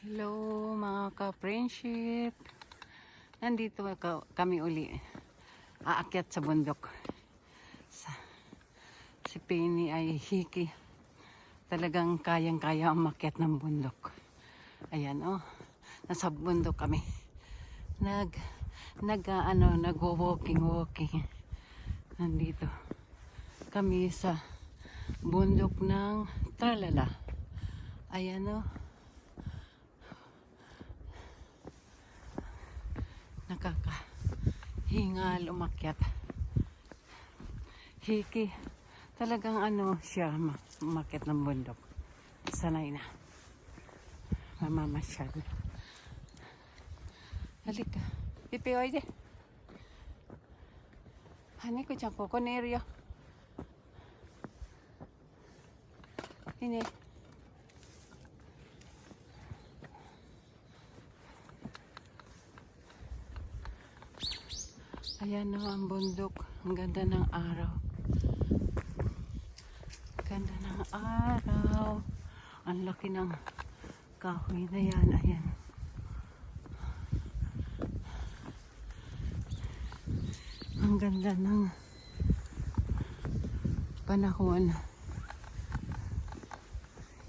Hello mga ka-friendship. Nandito ka- kami uli. Aakyat sa bundok. Sa, si Penny ay hiki. Talagang kayang-kaya umakyat ng bundok. Ayan oh. Nasa bundok kami. Nag nag ano, nagwo-walking walking. Nandito kami sa bundok ng Tralala. Ayan oh. Nakakahingal umakyat. Hiki. Talagang ano siya, ma- umakyat ng bundok. Sanay na. Mamamasyal. Halika. Pipi, oide. Hani ko dyan, kokoneryo. Ini. Ayan na ang bundok. Ang ganda ng araw. Ganda ng araw. Ang laki ng kahoy na yan. Ayan. Ang ganda ng panahon.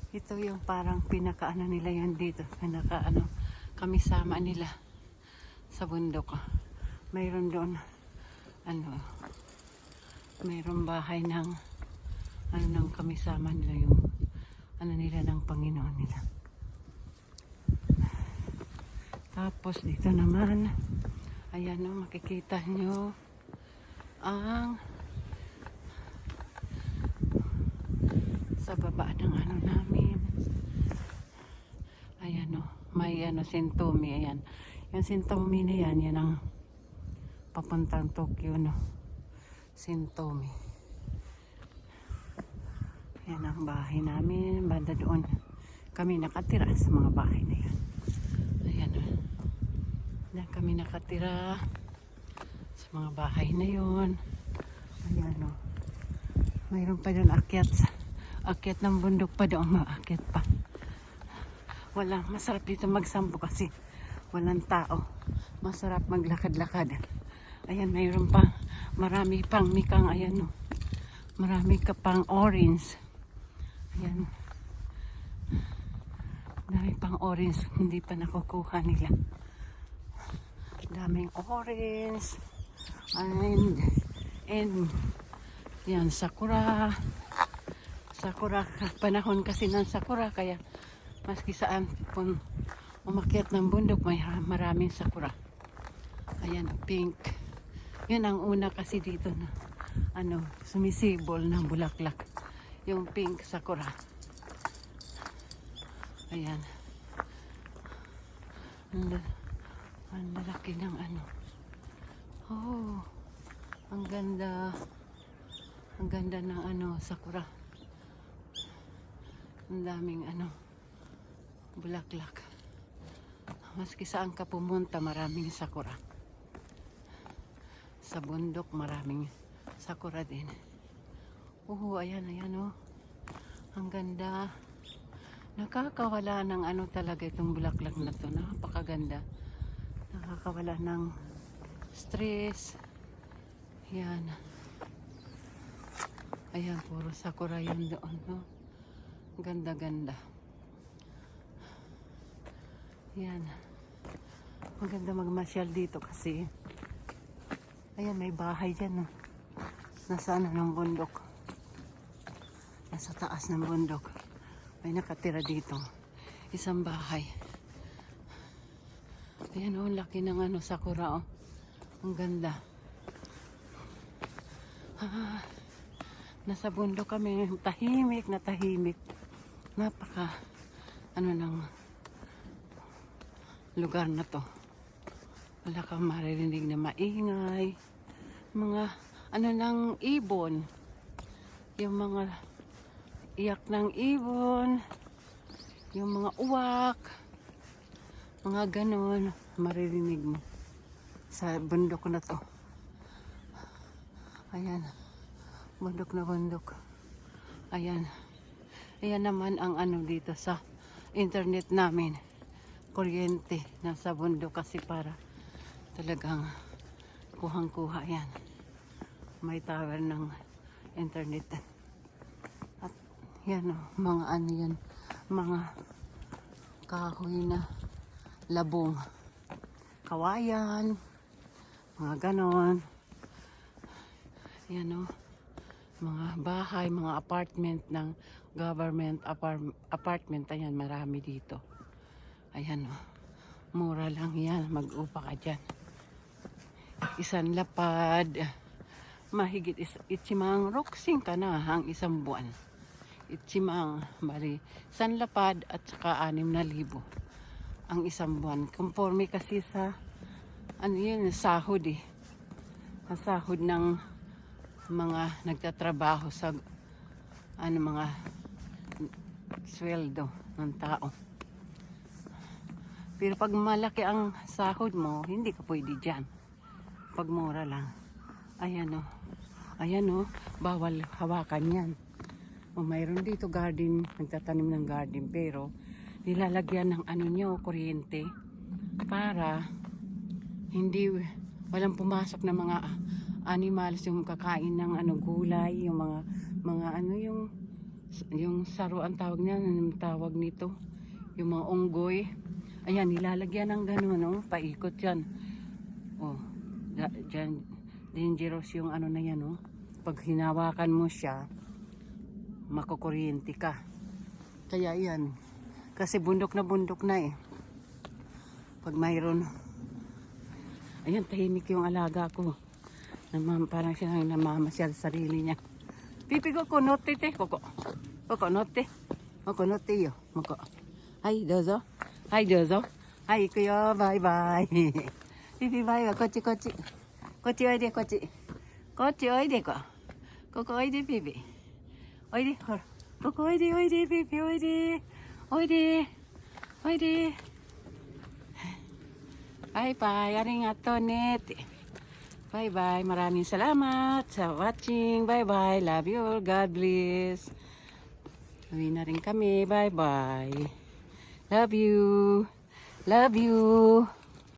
Ito yung parang pinakaano nila yan dito. Pinaka ano, kami sama nila sa bundok. Mayroon doon ano? Mayroon bahay ng ano ng kami sama nila yung ano nila ng Panginoon nila. Tapos dito naman ayan o makikita nyo ang sa baba ng ano namin. Ayan o may ano sintomi ayan. Yung sintomi na yan yan ang papuntang Tokyo no? Sintomi. Yan ang bahay namin. Banda doon. Kami nakatira sa mga bahay na yan. Ayan o Diyan kami nakatira sa mga bahay na yon ayan o mayroon pa doon akyat. Akyat ng bundok pa doon maakyat pa. Wala masarap dito magsambo kasi walang tao. Masarap maglakad-lakad ayan mayroon pa. Marami pang mikang ayan o marami ka pang orange. Ayan. Dami pang orange hindi pa nakukuha nila. Daming orange. And and yan sakura. Sakura panahon kasi ng sakura kaya maski saan kung umakyat ng bundok may maraming sakura. Ayan pink yun ang una kasi dito na ano sumisibol ng bulaklak. Yung pink sakura ayan. Ang, ang lalaki ng ano. Oh ang ganda. Ang ganda ng ano sakura ang daming ano bulaklak. Maski saan ka pumunta maraming sakura sa bundok maraming sakura din. Oo ayan ayan oh. Ang ganda. Nakakawala ng ano talaga itong bulaklak na to. Napakaganda. Nakakawala ng stress. Yan ayan puro sakura yun doon no? Ganda ganda yan maganda magmasyal dito kasi ayan may bahay dyan no nasa ano ng bundok? Nasa taas ng bundok. May nakatira dito. Isang bahay. Ayan oh laki ng ano sakura oh. Ang ganda. Ah, nasa bundok kami. Tahimik na tahimik. Napaka ano ng lugar na to. Wala kang maririnig na maingay mga ano ng ibon. Yung mga iyak ng ibon. Yung mga uwak. Mga ganon maririnig mo sa bundok na to. Ayan. Bundok na bundok. Ayan. Ayan naman ang ano dito sa internet namin. Kuryente nasa bundok kasi para talagang kuhang-kuha yan. May tower ng internet. At yan o, mga ano yan, mga kahoy na labong kawayan, mga ganon. Yan o, mga bahay, mga apartment ng government apar- apartment. Ayan, marami dito. Ayan o, mura lang yan, mag-upa ka dyan. Isang lapad, mahigit is, itsimang roksing ka na ang isang buwan. Itsimang, bali, isang lapad at saka anim na libo ang isang buwan. Conforme kasi sa, ano yun, sahod eh. Sa sahod ng mga nagtatrabaho sa, ano, mga sweldo ng tao. Pero pag malaki ang sahod mo, hindi ka pwede dyan. Pag mura lang. Ayan o. Ayan o. Bawal hawakan yan. O mayroon dito garden, nagtatanim ng garden. Pero nilalagyan ng ano nyo, kuryente. Para hindi walang pumasok na mga animals yung kakain ng ano gulay, yung mga mga ano yung yung saro ang tawag niya, anong tawag nito? Yung mga unggoy. Ayan, nilalagyan ng gano'n, no? Paikot yan. Oh, dyan, dangerous yung ano na yan, oh. Pag hinawakan mo siya, makukuryente ka. Kaya yan. Kasi bundok na bundok na eh. Pag mayroon, ayun, tahimik yung alaga ko. Namam, parang siya nang namamasyal sarili niya. Pipi ko konote te, koko. Kokonote. Kokonote yo, moko. Hai, dozo. Hai, dozo. Hai, ikuyo. Bye-bye. ピピバイバイ。こっちこっち。こっちおいで、こっち。こっちおいでこ。ここおいで、ピピ。おいで、ほら。ここおいで、おいで、ピピ、おいで。おいで。おいで。バイバイ。ありがとうね。って。Bye bye. Maraming salamat sa watching. Bye bye. Love you all. God bless. Uwi na rin kami. Bye bye. Love you. Love you.